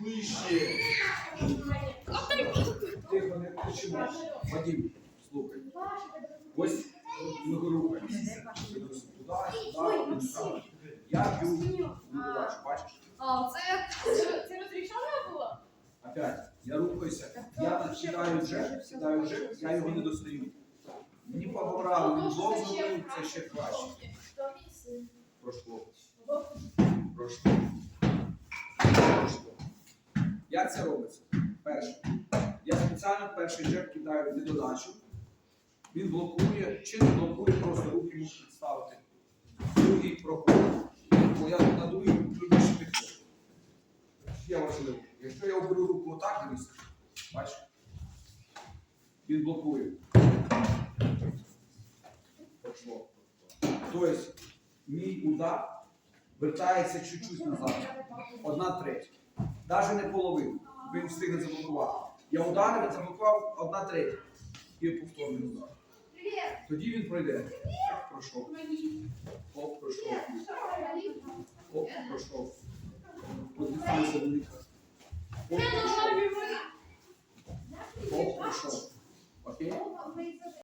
ближче. Тихо, не кричимо. Вадим, слухай. Ось ми рухаємося. Туди, сюди, сюди. Я б'ю бачиш? А, це, це, розрішено було? Опять, я рухаюся, я сідаю джек, сідаю джек, я його не достаю. Мені побрали, він це ще краще. Пройшло. Пройшло. Як це робиться? Перше. Я спеціально перший джек кидаю в додачу. Він блокує, чи не блокує, просто руки можу підставити. Другий проходить. Бо я на другий більше підходжу. Ще важливо. Якщо я оберу руку отак, дивись, бачиш? Він блокує. Пройшло. Тобто, мій удар вертається чуть-чуть назад. Одна третя навіть не половину. Він встигне заблокувати. Я ударив, і заблокував одна третя. І повторний удар. Тоді він пройде. Оп, пройшов. Оп, пройшов. Оп, пройшов. От дистанція велика. Оп, пройшов. Оп, пройшов. Окей?